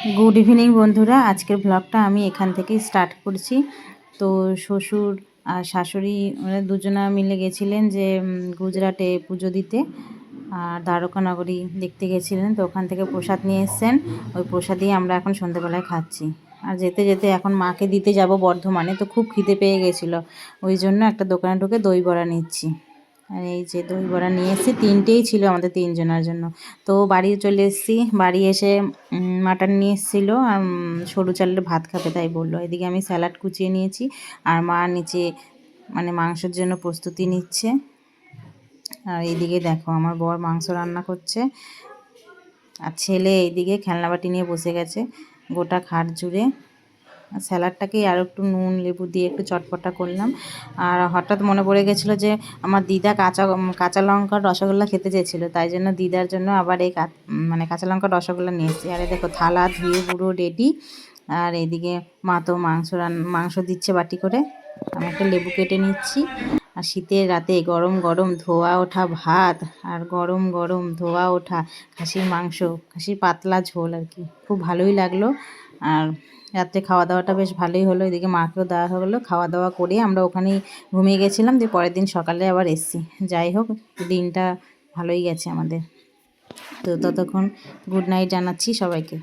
Good evening বন্ধুরা। আজকের ব্লগটা আমি এখান থেকেই স্টার্ট করছি। তো শ্বশুর আর শাশুড়ি, ওরা দুজনা মিলে গেছিলেন যে গুজরাটে পুজো দিতে। আর দ্বারকানগরী দেখতে গেছিলেন, তো ওখান থেকে প্রসাদ নিয়ে এসছেন। ওই প্রসাদই আমরা এখন সন্ধ্যেবেলায় খাচ্ছি। আর যেতে যেতে এখন মাকে দিতে যাব বর্ধমানে, তো খুব খিদে পেয়ে গেছিল। ওই জন্য একটা দোকানে ঢুকে দই বড়া নিচ্ছি। আর এই যে দই বড়া নিয়ে এসেছি, তিনটেই ছিল আমাদের তিনজনের জন্য। তো বাড়ি চলে এসেছি, বাড়ি এসে মাটন নিয়ে এসেছিল, আর সরু চালের ভাত খাবে তাই বলল। এদিকে আমি স্যালাড কুচিয়ে নিয়েছি, আর মা নিচে মানে মাংসের জন্য প্রস্তুতি নিচ্ছে। আর এইদিকে দেখো, আমার বর মাংস রান্না করছে, আর ছেলে এইদিকে খেলনা বাটি নিয়ে বসে গেছে, গোটা খাট জুড়ে। স্যালাডটাকে আর একটু নুন, লেবু দিয়ে একটু চটপটা করলাম। আর হঠাৎ মনে পড়ে গেছিল যে, আমার দিদা কাঁচা কাঁচা লঙ্কা রসগোল্লা খেতে চেয়েছিলো, তাই জন্য দিদার জন্য আবার এই মানে কাঁচা লঙ্কা রসগোল্লা নিয়েছি আর দেখো, থালা, ধুয়ে পুরো রেডি। আর এদিকে মা তো মাংস রান, মাংস দিচ্ছে বাটি করে। আমি একটা লেবু কেটে নিচ্ছি। আর শীতের রাতে গরম গরম ধোয়া ওঠা ভাত আর গরম গরম ধোয়া ওঠা খাসির মাংস, খাসির পাতলা ঝোল আর কি। খুব ভালোই লাগল। আর রাত্রে খাওয়া দাওয়াটা বেশ ভালোই হলো। এদিকে মাকেও দেওয়া হলো। খাওয়া দাওয়া করে আমরা ওখানেই ঘুমিয়ে গেছিলাম দিয়ে পরের দিন সকালে আবার এসছি। যাই হোক, দিনটা ভালোই গেছে আমাদের। তো ততক্ষণ গুড নাইট জানাচ্ছি সবাইকে।